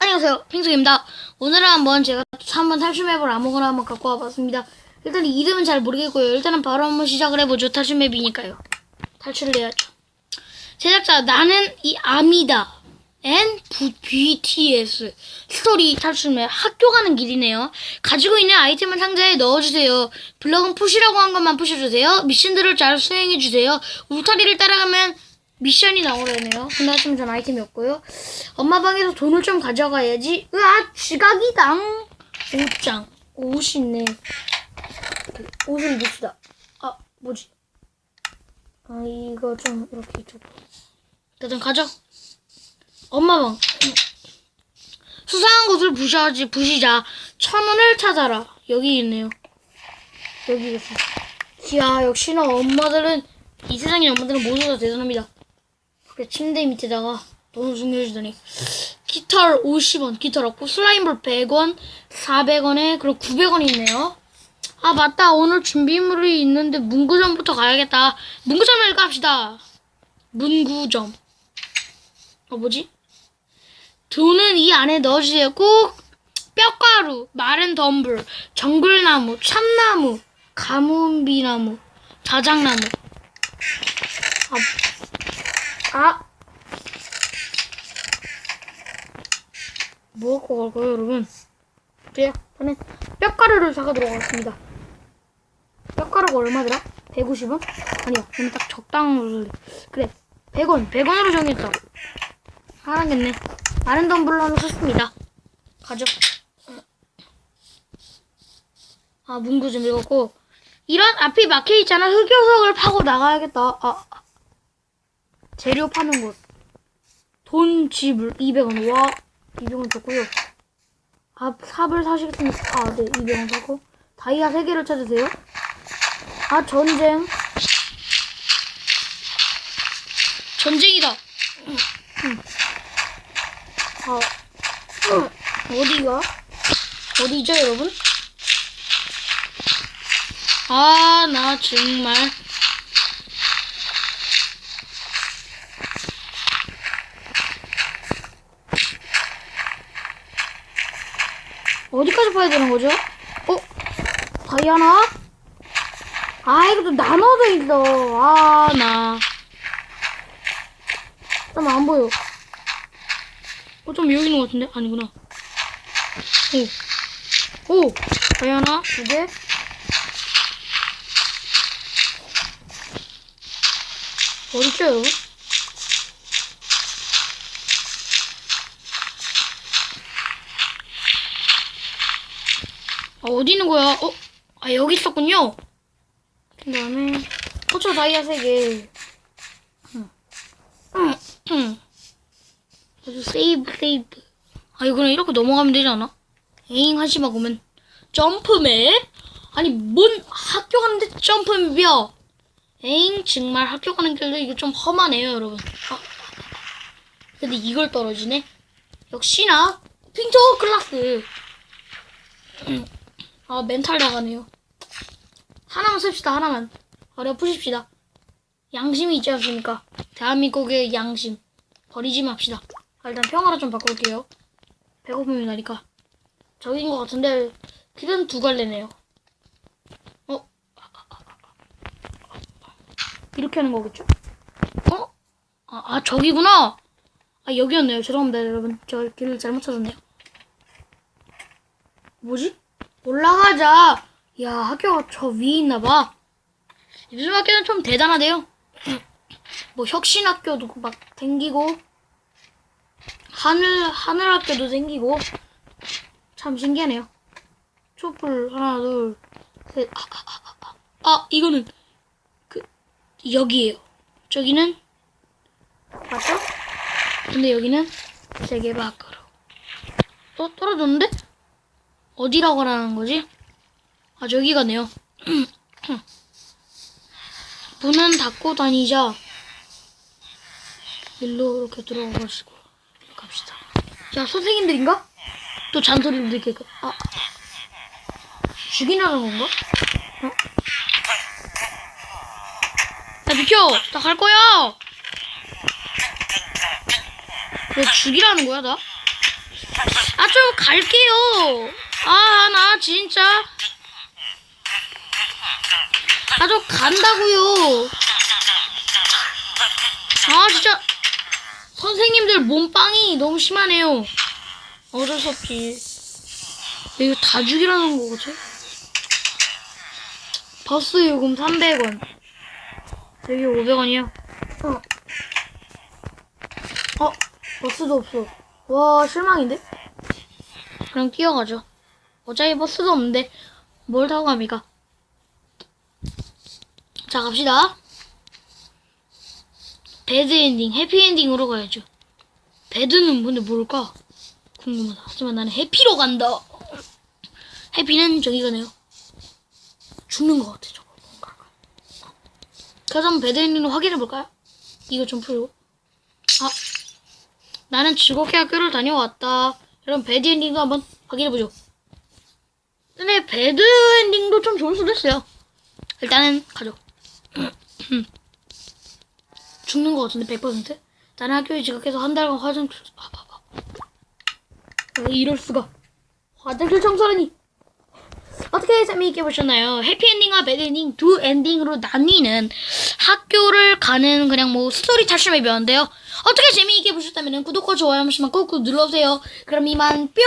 안녕하세요. 핑크입니다. 오늘은 한번 제가 한번 탈출맵을 아무거나 한번 갖고 와봤습니다. 일단 이름은 잘 모르겠고요. 일단은 바로 한번 시작을 해보죠. 탈출맵이니까요. 탈출을 해야죠. 제작자 나는 이 아미다 N BTS 스토리 탈출맵 학교 가는 길이네요. 가지고 있는 아이템을 상자에 넣어주세요. 블럭은 푸시라고 한 것만 푸셔주세요. 미션들을 잘 수행해주세요. 울타리를 따라가면 미션이 나오려네요. 근데 하시면 전 아이템이 없고요. 엄마 방에서 돈을 좀 가져가야지. 으아, 지각이당. 옷장. 옷이 있네. 그 옷을 입읍시다. 아, 뭐지? 아, 이거 좀 이렇게 좀. 일단 가져. 엄마 방. 수상한 곳을 부셔지, 부시자. 천 원을 찾아라. 여기 있네요. 여기 있어. 이야, 역시나 엄마들은, 이 세상의 엄마들은 모두 다 대단합니다. 그 침대 밑에다가 돈을 숨겨주더니 깃털 50원 기털 없고 슬라임볼 100원 400원에 그리고 900원이 있네요. 아 맞다. 오늘 준비물이 있는데 문구점부터 가야겠다. 문구점을 갑시다. 문구점. 어 뭐지? 돈은 이 안에 넣어주세요. 꼭 뼈가루 마른 덤불 정글나무 참나무 가뭄비나무 자작나무. 아 아. 뭐 갖고 갈까요, 여러분? 그래요. 저는 뼈가루를 사가도록 하겠습니다. 뼈가루가 얼마더라? 150원? 아니요. 저는 딱 적당으로. 그래. 100원. 100원으로 정했다. 하나겠네. 마른 덤블로 하나 샀습니다. 가죠. 아, 문구 좀 읽었고. 이런 앞이 막혀 있잖아. 흑요석을 파고 나가야겠다. 아, 아. 재료 파는 곳. 돈 지불 200원. 와, 200원 줬고요. 아, 삽을 사시겠습니까? 아, 네, 200원 사고. 다이아 3개를 찾으세요. 아, 전쟁. 전쟁이다. 아, 어디가? 어디죠, 여러분? 아, 나 정말. 어디까지 봐야 되는 거죠? 어? 다이아나? 아, 이것도 나눠져 있어. 아, 나. 잠깐만, 안 보여. 어, 좀 여기 있는 것 같은데? 아니구나. 오. 오! 다이아나, 두 개. 어딨죠, 여러분? 아, 어디 있는 거야? 어? 아, 여기 있었군요. 그 다음에, 호초 다이아 3개. 응. 응, 응. 아주 세이브, 세이브. 아, 이거는 이렇게 넘어가면 되지 않아? 에잉, 하시마, 그러면. 점프맵? 아니, 뭔 학교 가는데 점프맵이야? 에잉, 정말 학교 가는 길도 이거 좀 험하네요, 여러분. 아, 근데 이걸 떨어지네? 역시나, 핑크 클라스. 아, 멘탈 나가네요. 하나만 씁시다, 하나만. 어려 푸십시다. 양심이 있지 않습니까? 대한민국의 양심. 버리지 맙시다. 아, 일단 평화로 좀 바꿀게요. 배고픔이 나니까. 저긴 것 같은데, 길은 두 갈래네요. 어? 이렇게 하는 거겠죠? 어? 아, 아 저기구나! 아, 여기였네요. 죄송합니다, 여러분. 저 길을 잘못 찾았네요. 뭐지? 올라가자. 야, 학교가 저 위에 있나 봐. 요즘 학교는 좀 대단하대요. 뭐 혁신 학교도 막 생기고 하늘 하늘 학교도 생기고 참 신기하네요. 촛불 하나 둘 셋. 아, 아, 아, 아, 아 이거는 그 여기에요. 저기는 맞죠? 근데 여기는 세계 밖으로. 또 떨어졌는데? 어디라고 하는 거지? 아, 저기 가네요. 문은 닫고 다니자. 일로 이렇게 들어가 가지고 갑시다. 야, 선생님들인가? 또 잔소리를 듣게. 아, 죽이라는 건가? 어? 야, 비켜! 나 갈 거야! 왜 죽이라는 거야, 나? 아, 좀 갈게요. 아, 나 진짜. 아, 좀 간다고요. 아, 진짜. 선생님들 몸빵이 너무 심하네요. 어쩔 수 없지. 이거 다 죽이라는 거지? 버스 요금 300원. 여기 500원이요. 어. 어, 버스도 없어. 와, 실망인데? 그럼 뛰어가죠. 어차피 버스도 없는데, 뭘 타고 갑니까? 자, 갑시다. 배드 엔딩, 해피 엔딩으로 가야죠. 배드는 근데 뭘까? 궁금하다. 하지만 나는 해피로 간다. 해피는 저기 가네요. 죽는 것 같아, 저거. 뭔가. 그래서 한번 배드 엔딩을 확인해 볼까요? 이거 좀 풀고. 아, 나는 즐겁게 학교를 다녀왔다. 그럼 배드 엔딩도 한번 확인해 보죠. 근데 배드 엔딩도 좀 좋을 수도 있어요. 일단은 가죠. 죽는 것 같은데 100%? 나는 학교에 지각해서 한 달간 화장실 아, 봐봐. 왜 이럴 수가? 화장실 청소하니? 어떻게 재미있게 보셨나요? 해피엔딩과 배드엔딩 두 엔딩으로 나뉘는 학교를 가는 그냥 뭐 스토리 탈출 맵이었는데요. 어떻게 재미있게 보셨다면 구독과 좋아요 한 번씩만 꾹꾹 눌러주세요. 그럼 이만 뿅!